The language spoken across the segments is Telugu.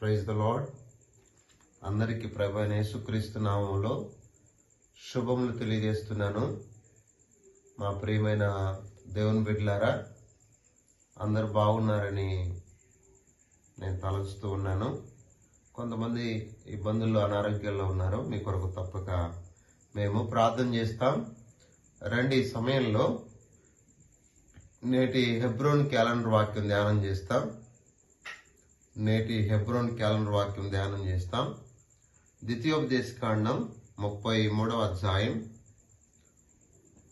ప్రైజ్ ద లాడ్ అందరికీ ప్రభు అయిన యేసుక్రీస్తు నామంలో శుభములు తెలియజేస్తున్నాను. మా ప్రియమైన దేవుని బిడ్డలారా అందరు బాగున్నారని నేను తలచుతూ ఉన్నాను. కొంతమంది ఇబ్బందుల్లో అనారోగ్యాల్లో ఉన్నారు. మీ కొరకు తప్పక మేము ప్రార్థన చేస్తాం. రండి సమయంలో నేటి హెబ్రోన్ క్యాలెండర్ వాక్యం ధ్యానం చేస్తాం. నేటి హెబ్రోన్ క్యాలెండర్ వాక్యం ధ్యానం చేస్తాం. ద్వితీయోపదేశ కాండం ముప్పై మూడవ అధ్యాయం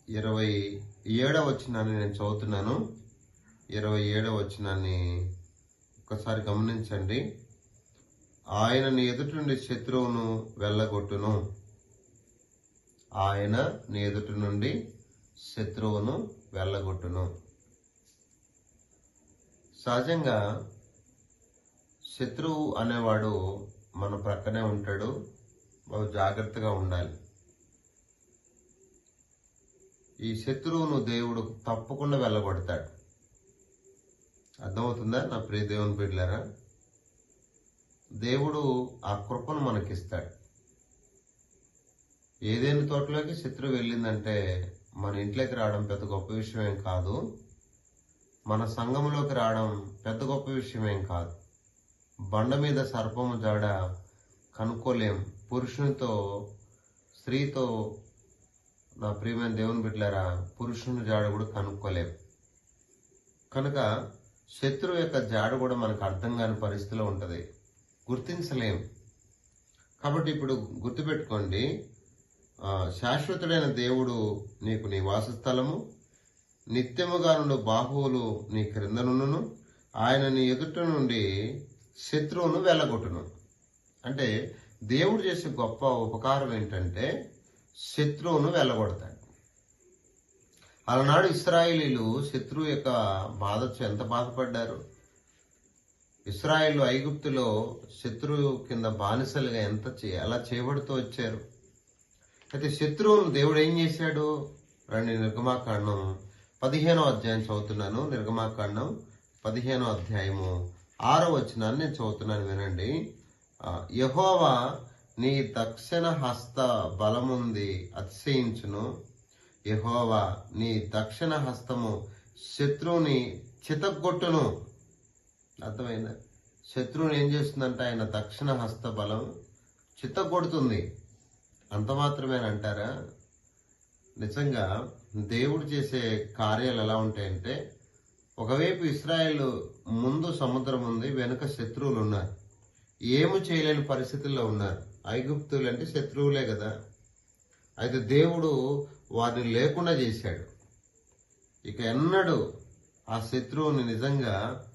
ఇరవై ఏడవ వచ్చినాన్ని నేను చదువుతున్నాను. ఇరవై ఏడవ వచ్చినాన్ని ఒక్కసారి గమనించండి. ఆయన నీ ఎదుటి నుండి శత్రువును వెళ్ళగొట్టును. ఆయన నీ ఎదుటి నుండి శత్రువును వెళ్ళగొట్టును. సహజంగా శత్రువు అనేవాడు మన ప్రక్కనే ఉంటాడు. బహు జాగ్రత్తగా ఉండాలి. ఈ శత్రువును దేవుడు తప్పకుండా వెళ్ళగొడతాడు. అర్థమవుతుందా నా ప్రియ దేవుని బిడ్డలారా? దేవుడు ఆ కృపను మనకిస్తాడు. ఏదైనా తోటలోకి శత్రువు వెళ్ళిందంటే మన ఇంట్లోకి రావడం పెద్ద గొప్ప విషయం ఏం కాదు. మన సంఘంలోకి రావడం పెద్ద గొప్ప విషయం ఏం కాదు. బండ మీద సర్పము జాడ కనుక్కోలేం. పురుషునితో స్త్రీతో నా ప్రియమైన దేవుని బిడ్డలారా పురుషుని జాడ కూడా కనుక్కోలేం. కనుక శత్రువు యొక్క జాడ కూడా మనకు అర్థం కాని పరిస్థితిలో ఉంటుంది. గుర్తించలేం. కాబట్టి ఇప్పుడు గుర్తుపెట్టుకోండి శాశ్వతుడైన దేవుడు నీకు నీ వాసస్థలము నిత్యముగా నుండి బాహువులు నీ క్రిందనును ఆయన నీ ఎదుట నుండి శత్రువును వెళ్ళగొట్టును. అంటే దేవుడు చేసే గొప్ప ఉపకారం ఏంటంటే శత్రువును వెళ్ళగొడతాడు. అలనాడు ఇస్రాయేలీలు శత్రువు యొక్క బాధ ఎంత బాధపడ్డారు? ఇస్రాయేల్ ఐగుప్తులో శత్రువు కింద బానిసలుగా ఎంత చే- ఎలా చేయబడుతూ వచ్చారు? అయితే శత్రువును దేవుడు ఏం చేశాడు? రండి నిర్గమాకాండం పదిహేనో అధ్యాయం చదువుతున్నాను. నిర్గమాకాండం పదిహేనో అధ్యాయము ఆరో వచనాన్ని నేను చదువుతున్నాను వినండి. యహోవా నీ దక్షిణ హస్త బలముంది అతిశయించును. యహోవా నీ దక్షిణ హస్తము శత్రువుని చితగొట్టును అర్థమైందా? శత్రువుని ఏం చేస్తుందంటే? ఆయన దక్షిణ హస్త బలం చిత్తగొడుతుంది అంత మాత్రమేనంటారా నిజంగా దేవుడు చేసే కార్యాలు ఎలా ఉంటాయంటే ఒకవైపు ఇస్రాయేల్ ముందు సముద్రం ఉంది వెనుక శత్రువులు ఉన్నారు. ఏమి చేయలేని పరిస్థితుల్లో ఉన్నారు. ఐగుప్తులు అంటే శత్రువులే కదా. అయితే దేవుడు వారిని లేకుండా చేశాడు. ఇక ఎన్నడూ ఆ శత్రువుని నిజంగా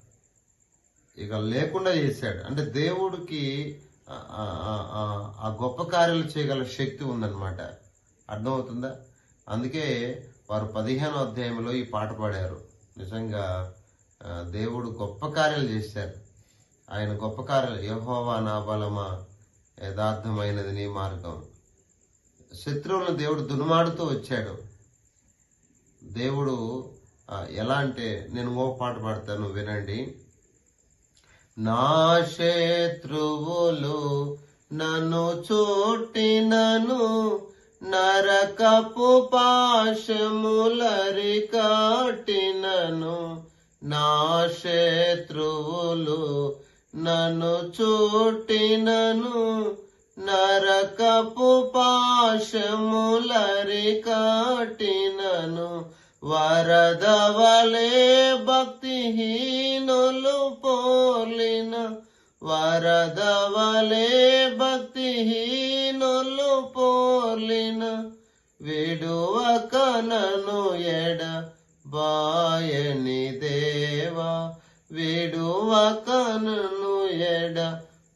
ఇక లేకుండా చేశాడు. అంటే దేవుడికి ఆ- గొప్ప కార్యాలు చేయగల శక్తి ఉందన్నమాట. అర్థమవుతుందా? అందుకే వారు పదిహేనో అధ్యాయంలో ఈ పాట పాడారు. నిజంగా దేవుడు గొప్ప కార్యాలు చేశారు. ఆయన గొప్ప కార్యాలు యహోవా నా బలమా యథార్థమైనది నీ మార్గం. శత్రువులను దేవుడు దునుమాడుతూ వచ్చాడు. దేవుడు ఎలా అంటే నేను ఓ పాట పాడతాను వినండి. నా శత్రువులు నన్ను చూటినను నరకపు పాశములరి కాటినను నా శత్రువులు నన్ను చూటినను నరకపు పాశములరి కాటినను వరదవలే భక్తిహీనులు పోలిన వరదవలే భక్తిహీనులు పోలిన విడువక నను ఎడ బాయని దేవా విడువక నను ఎడ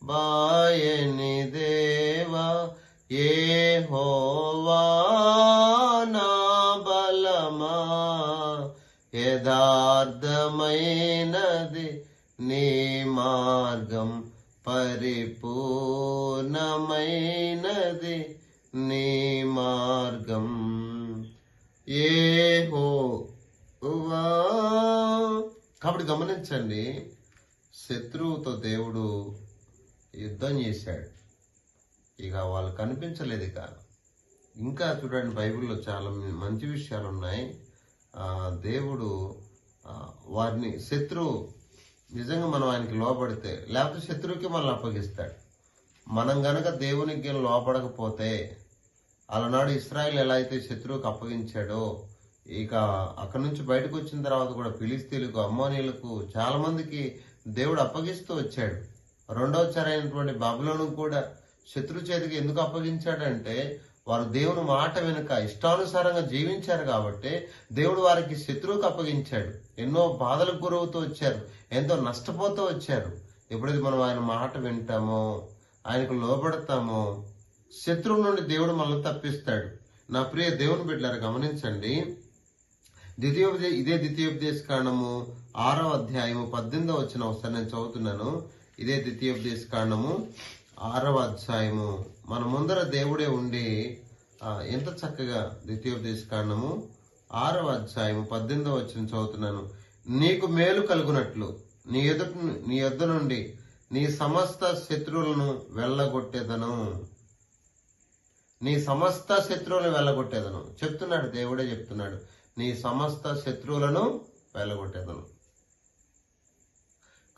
బాయని దేవా ఏ హోవా నా బలమా యథార్థమైనది నీ మార్గం పరిపూర్ణమైనది. నీ మార్గం ఏ హో కాబట్టి గమనించండి శత్రువుతో దేవుడు యుద్ధం చేశాడు. ఇక వాళ్ళు కనిపించలేదు ఇక. ఇంకా చూడండి బైబిల్లో చాలా మంచి విషయాలు ఉన్నాయి దేవుడు వారిని శత్రువు నిజంగా మనం ఆయనకి లోపడితే లేకపోతే శత్రువుకి మనల్ని అప్పగిస్తాడు. మనం గనక దేవునికి లోపడకపోతే అలనాడు ఇస్రాయిల్ ఎలా అయితే శత్రువుకి అప్పగించాడో ఇక అక్కడి నుంచి బయటకు వచ్చిన తర్వాత కూడా ఫిలిస్తీన్లకు అమ్మోనీలకు చాలామందికి దేవుడు అప్పగిస్తూ వచ్చాడు. రెండవ చరైనటువంటి బబులను కూడా శత్రు చేతికి ఎందుకు అప్పగించాడంటే వారు దేవుని మాట వెనుక ఇష్టానుసారంగా జీవించారు కాబట్టి దేవుడు వారికి శత్రువుకు అప్పగించాడు. ఎన్నో బాధలకు గురవుతూ వచ్చారు. ఎంతో నష్టపోతూ వచ్చారు. ఎప్పుడైతే మనం ఆయన మాట వింటామో ఆయనకు లోబడతామో శత్రువు నుండి దేవుడు మనల్ని తప్పిస్తాడు. నా ప్రియ దేవుని బిడ్డారు గమనించండి. ద్వితీయోపదే ఇదే ద్వితీయోపదేశ కారణము ఆరవ అధ్యాయము పద్దెనిమిదో వచ్చిన ఒకసారి నేను చదువుతున్నాను. ఇదే ద్వితీయోపదేశ కాండము ఆరవ అధ్యాయము. మన ముందర దేవుడే ఉండి ఎంత చక్కగా ద్వితీయోపదేశ కారణము ఆరవ అధ్యాయము పద్దెనిమిదవ వచ్చిన చదువుతున్నాను. నీకు మేలు కలుగునట్లు. నీ ఎదుట నీ యొద్ద నుండి నీ సమస్త శత్రువులను వెళ్ళగొట్టేదను. నీ సమస్త శత్రువులను వెళ్ళగొట్టేదను. చెప్తున్నాడు దేవుడే చెప్తున్నాడు. నీ సమస్త శత్రువులను వెళ్ళగొట్టేదను.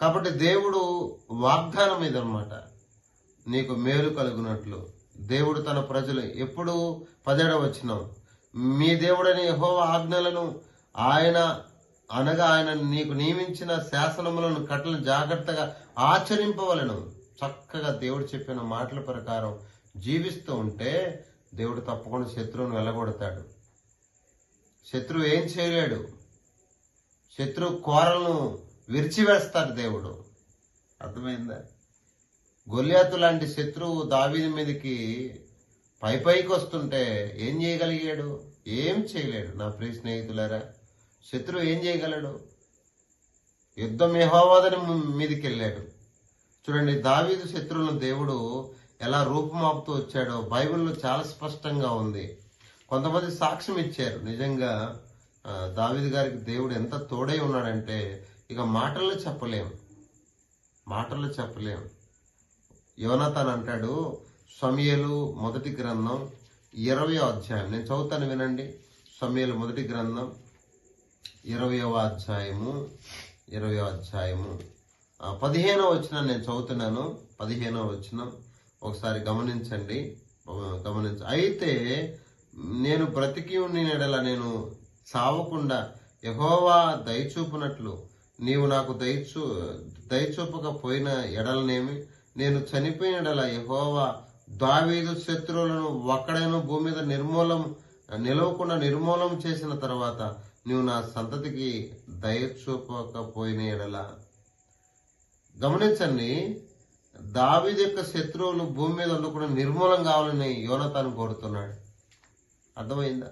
కాబట్టి దేవుడు వాగ్దానం ఇదనమాట నీకు మేలు కలుగునట్లు. దేవుడు తన ప్రజలు ఎప్పుడు పదేడ వచ్చినాం మీ దేవుడని యహోవ ఆజ్ఞలను ఆయన అనగా ఆయన నీకు నియమించిన శాసనములను కట్టలు జాగ్రత్తగా ఆచరింపవలను. చక్కగా దేవుడు చెప్పిన మాటల ప్రకారం జీవిస్తూ ఉంటే దేవుడు తప్పకుండా శత్రువును వెళ్ళగొడతాడు. శత్రువు ఏం చేయలేడు. శత్రువు కోరలను విరిచివేస్తాడు దేవుడు. అర్థమైందా? గొల్యాతు లాంటి శత్రువు దావీది మీదకి పై పైకి వస్తుంటే ఏం చేయగలిగాడు? ఏం చేయలేడు. నా ప్రియ స్నేహితులారా శత్రువు ఏం చేయగలడు? యుద్ధం యహోవాదని మీదకి వెళ్ళాడు చూడండి దావీదు శత్రువులను దేవుడు ఎలా రూపుమాపుతూ వచ్చాడో బైబిల్లో చాలా స్పష్టంగా ఉంది. కొంతమంది సాక్ష్యం ఇచ్చారు. నిజంగా దావీదు గారికి దేవుడు ఎంత తోడై ఉన్నాడంటే ఇక మాటల్లో చెప్పలేం. మాటల్లో చెప్పలేం. యోనతన్ అంటాడు సమయలు మొదటి గ్రంథం ఇరవై అధ్యాయం. నేను చదువుతాను వినండి. సమయలు మొదటి గ్రంథం ఇరవయవ అధ్యాయము ఇరవయో అధ్యాయము. పదిహేనవ వచ్చిన నేను చదువుతున్నాను. పదిహేనవ వచ్చిన ఒకసారి గమనించండి. గమనించ అయితే నేను బ్రతికి ఉండి ఎడల నేను సావకుండా యహోవా దయచూపునట్లు నీవు నాకు దయచూ దయచూపకపోయిన ఎడలనేమి? నేను చనిపోయిన ఎడల యహోవా దావీదు శత్రువులను ఒక్కడైనా భూమి మీద నిర్మూలం నిలవకుండా నిర్మూలం చేసిన తర్వాత నీవు నా సంతతికి దయచూపకపోయిన ఎడల గమనించండి దావిది యొక్క శత్రువులు భూమి మీద ఉండకుండా నిర్మూలం కావాలని యోనతాను కోరుతున్నాడు. అర్థమైందా?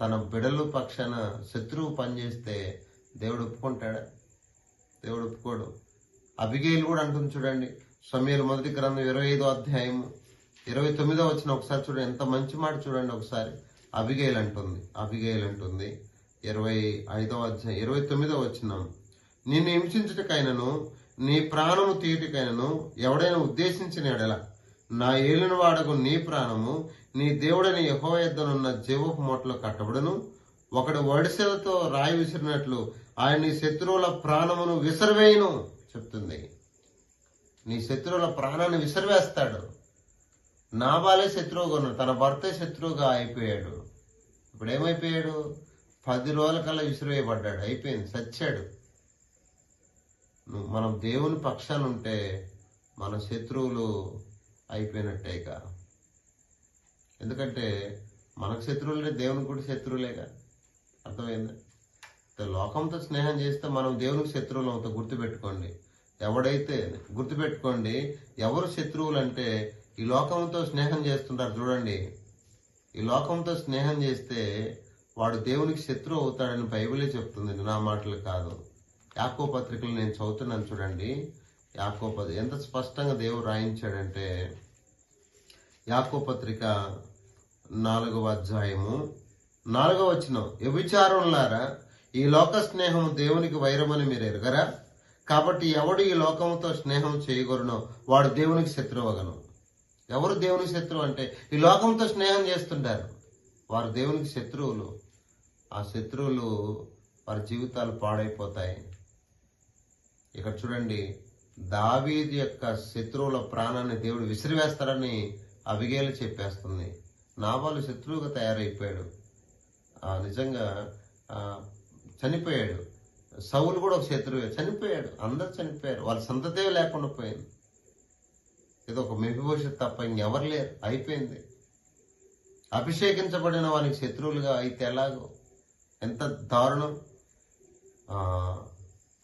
తన బిడలు పక్షాన శత్రువు పనిచేస్తే దేవుడు ఒప్పుకుంటాడా? దేవుడు ఒప్పుకోడు. అభిగేయులు కూడా అంటుంది చూడండి సమయాలు మొదటి గ్రంథం ఇరవై ఐదో అధ్యాయము ఇరవై తొమ్మిదో వచ్చిన ఒకసారి చూడండి ఎంత మంచి మాట చూడండి ఒకసారి. అభిగేయులు అంటుంది అభిగేయులు అంటుంది ఇరవై ఐదవ అధ్యాయం ఇరవై తొమ్మిదో వచ్చినాము నిన్ను హింసించుటకైనను నీ ప్రాణము తీయటకైనను ఎవడైనా ఉద్దేశించిన ఎడల నా ఏలిన వాడకు నీ ప్రాణము నీ దేవుడని యహో ఎద్దనున్న జీవపు మొట్టలో కట్టబడును. ఒకడు వడిసెలతో రాయి విసిరినట్లు ఆయన నీ శత్రువుల ప్రాణమును విసిరివేయును చెప్తుంది. నీ శత్రువుల ప్రాణాన్ని విసిరివేస్తాడు. నాబాలే శత్రువుగా ఉన్నాడు. తన భర్తే శత్రువుగా అయిపోయాడు. ఇప్పుడు ఏమైపోయాడు? పది రోజుల కల్లా విసిరివేయబడ్డాడు అయిపోయింది. సచ్చాడు. మనం దేవుని పక్షాన ఉంటే మన శత్రువులు అయిపోయినట్టేగా. ఎందుకంటే మనకు శత్రువులే దేవునికి కూడా శత్రువులేగా. అర్థమైందా? లోకంతో స్నేహం చేస్తే మనం దేవునికి శత్రువులు అవుతా. గుర్తుపెట్టుకోండి. ఎవడైతే గుర్తుపెట్టుకోండి ఎవరు శత్రువులు అంటే ఈ లోకంతో స్నేహం చేస్తుంటారు చూడండి. ఈ లోకంతో స్నేహం చేస్తే వాడు దేవునికి శత్రువు అవుతాడని బైబిలే చెప్తుంది. నా మాటలు కాదు. యాకో పత్రికలు నేను చదువుతున్నాను చూడండి. యాకో పత్రిక ఎంత స్పష్టంగా దేవుడు రాయించాడంటే యాకో పత్రిక నాలుగవ అధ్యాయము నాలుగవ వచనం. వ్యభిచారంలారా ఈ లోక స్నేహం దేవునికి వైరమని మీరు ఎరగరా? కాబట్టి ఎవడు ఈ లోకంతో స్నేహం చేయగలను వాడు దేవునికి శత్రువగను ఎవరు దేవునికి శత్రువు అంటే? ఈ లోకంతో స్నేహం చేస్తుంటారు. వారు దేవునికి శత్రువులు. ఆ శత్రువులు వారి జీవితాలు పాడైపోతాయి. ఇక్కడ చూడండి దావీది యొక్క శత్రువుల ప్రాణాన్ని దేవుడు విసిరివేస్తాడని అవిగేలు చెప్పేస్తుంది. నాబాలు శత్రువుగా తయారైపోయాడు. ఆ, నిజంగా చనిపోయాడు. సౌలు కూడా ఒక శత్రువే. చనిపోయాడు. అందరు చనిపోయారు. వాళ్ళ సంతతే లేకుండా పోయింది. ఏదో ఒక మెహిభవిష్యత్ తప్ప ఇంకెవరు లేరు. అయిపోయింది. అభిషేకించబడిన వానికి శత్రువులుగా అయితే ఎలాగో? ఎంత దారుణం.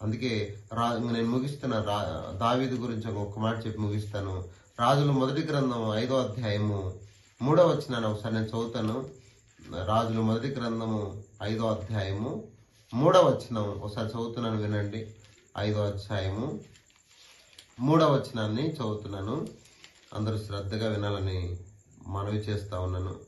అందుకే రా నేను ముగిస్తున్నా రా దావీదు గురించి ఒక మాట చెప్పి ముగిస్తాను. రాజుల మొదటి గ్రంథం ఐదో అధ్యాయము మూడో వచ్చినాను ఒకసారి నేను చదువుతాను. రాజుల మొదటి గ్రంథము ఐదో అధ్యాయము మూడో వచనం ఒకసారి చదువుతున్నాను వినండి. ఐదో అధ్యాయము మూడవ వచనాన్ని చదువుతున్నాను. అందరూ శ్రద్ధగా వినాలని మనవి చేస్తా ఉన్నాను.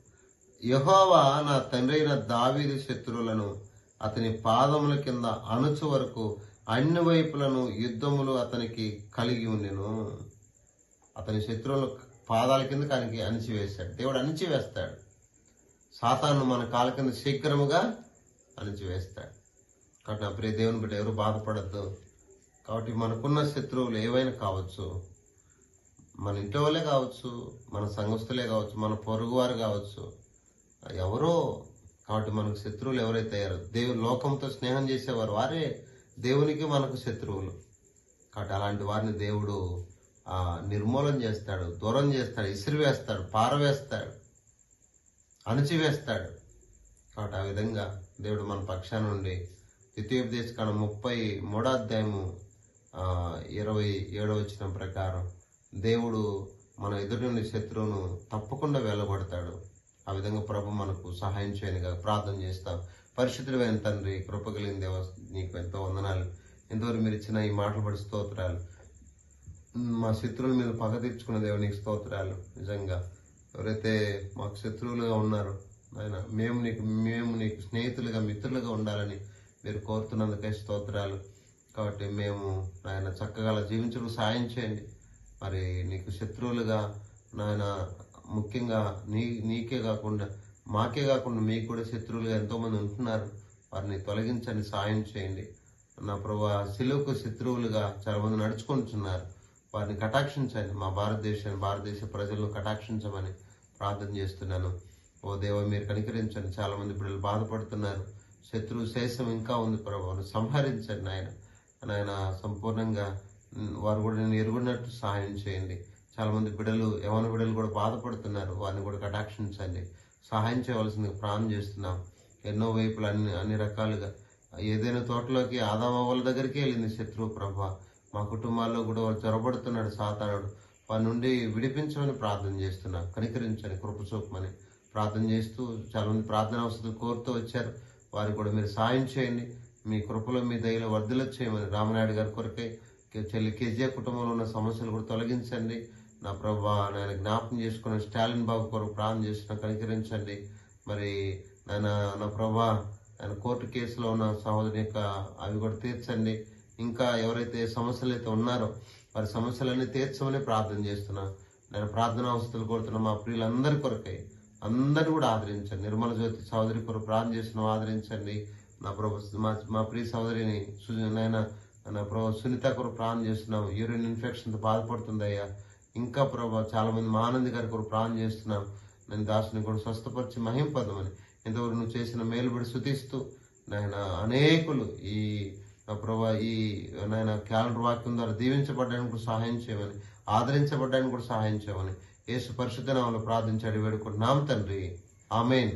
యహోవా నా తండ్రి అయిన దావీది శత్రువులను అతని పాదముల కింద అణుచు వరకు అన్ని వైపులను యుద్ధములు అతనికి కలిగి ఉండెను. అతని శత్రువుల పాదాల కింద కానికి అణిచివేశాడు. దేవుడు అణిచివేస్తాడు. సాతాను మన కాళ్ళ కింద శీఘ్రముగా అణిచివేస్తాడు. కాబట్టి నా ప్రియ దేవుని బిడ్డ ఎవరు బాధపడద్దు. కాబట్టి మనకున్న శత్రువులు ఏవైనా కావచ్చు మన ఇంట్లో వాళ్ళే కావచ్చు మన సంఘస్థులే కావచ్చు మన పొరుగువారు కావచ్చు ఎవరో కాబట్టి మనకు శత్రువులు ఎవరైతే అయ్యారో దేవుని లోకంతో స్నేహం చేసేవారు వారే దేవునికి మనకు శత్రువులు. కాబట్టి అలాంటి వారిని దేవుడు ఆ నిర్మూలన చేస్తాడు దూరం చేస్తాడు ఇసిరివేస్తాడు పారవేస్తాడు అణచివేస్తాడు. కాబట్టి ఆ విధంగా దేవుడు మన పక్షాన నుండి ద్వితీయోపదేశకాండం ముప్పై మూడో అధ్యాయము ఇరవై ఏడో వచ్చిన ప్రకారం దేవుడు మన ఎదుటి నుండి శత్రువును తప్పకుండా వెళ్ళగొడతాడు ఆ విధంగా ప్రభు మనకు సహాయం చేయనిగా ప్రార్థన చేస్తాం పరిశుద్ధులైన తండ్రి కృపగలిగిన దేవ నీకు ఎంతో వందనాలు. ఎంతవరకు మీరు ఇచ్చిన ఈ మాటలు పడి స్తోత్రాలు. మా శత్రువుల మీద పగ తీర్చుకున్న దేవ నీకు స్తోత్రాలు. నిజంగా ఎవరైతే మాకు శత్రువులుగా ఉన్నారో ఆయన మేము నీకు మేము నీకు స్నేహితులుగా మిత్రులుగా ఉండాలని మీరు కోరుతున్నందుకే స్తోత్రాలు. కాబట్టి మేము నాయన చక్కగా జీవించడం సాయం చేయండి. మరి నీకు శత్రువులుగా నాయన ముఖ్యంగా నీ నీకే కాకుండా మాకే కాకుండా మీకు కూడా శత్రువులుగా ఎంతోమంది ఉంటున్నారు. వారిని తొలగించండి సాయం చేయండి. నా ప్రభా సిలువకు శత్రువులుగా చాలామంది నడుచుకుంటున్నారు. వారిని కటాక్షించండి. మా భారతదేశాన్ని భారతదేశ ప్రజలను కటాక్షించమని ప్రార్థన చేస్తున్నాను. ఓ దేవ మీరు కనికరించండి. చాలామంది బిడ్డలు బాధపడుతున్నారు. శత్రువు శేషం ఇంకా ఉంది ప్రభావం సంహరించండి నాయన. నాయన సంపూర్ణంగా వారు కూడా నేను ఎరుగున్నట్టు సహాయం చేయండి. చాలామంది బిడ్డలు యవన బిడ్డలు కూడా బాధపడుతున్నారు. వారిని కూడా కటాక్షించండి. సహాయం చేయవలసింది ప్రాణం చేస్తున్నాం. ఎన్నో వైపులు అన్ని అన్ని రకాలుగా. ఏదైనా తోటలోకి ఆదామవ్వల దగ్గరికి వెళ్ళింది శత్రువు ప్రభ. మా కుటుంబాల్లో కూడా వారు చొరబడుతున్నాడు సాతానుడు. వారి నుండి విడిపించమని ప్రార్థన చేస్తున్నా. కనికరించని కృపచూపమని ప్రార్థన చేస్తూ చాలామంది ప్రార్థన అవసరం కోరుతూ వచ్చారు. వారికి కూడా మీరు సాయం చేయండి. మీ కృపలో మీ దయలో వర్ధలు చేయమని రామనాయుడు గారి కొరకే చెల్లి కేజీఆర్ కుటుంబంలో ఉన్న సమస్యలు కూడా తొలగించండి. నా ప్రభా నేను జ్ఞాపకం చేసుకున్న స్టాలిన్ బాబు కొరకు ప్రాణం చేసిన కనికరించండి. మరి నాయన నా ప్రభా ఆయన కోర్టు కేసులో ఉన్న సహోదరి యొక్క అవి కూడా తీర్చండి. ఇంకా ఎవరైతే సమస్యలు అయితే ఉన్నారో వారి సమస్యలన్నీ తీర్చమని ప్రార్థన చేస్తున్నా. నేను ప్రార్థన అవస్థలు కోరుతున్నా మా ప్రియులందరి కొరకై అందరూ కూడా ఆదరించండి. నిర్మల జ్యోతి సహోదరి కొరకు ప్రార్థన చేసిన ఆదరించండి. నా ప్రభు మా మా ప్రియ సోదరిని సు- నాయన నా ప్రభు సునీత కొరకు ప్రాణం చేస్తున్నాం యూరిన్ ఇన్ఫెక్షన్తో బాధపడుతుందయ్యా. ఇంకా ప్రభా చాలా మంది మా ఆనంద్ గారి కొరకు ప్రాణం చేస్తున్నాం. నేను దాసుని కూడా స్వస్థపరిచి మహింపదమని. ఇంతవరకు నువ్వు చేసిన మేలుబడి శుతిస్తూ నాయన అనేకులు ఈ నా ప్రభా ఈ నాయన క్యాలెండర్ వాక్యం ద్వారా దీవించబడ్డానికి కూడా సహాయం చేయమని ఆదరించబడ్డానికి కూడా సహాయం చేయమని యేసు పరిశుద్ధ నామలు ప్రార్థించాడు వేడుకుంటున్నాం తండ్రి. ఆమెన్.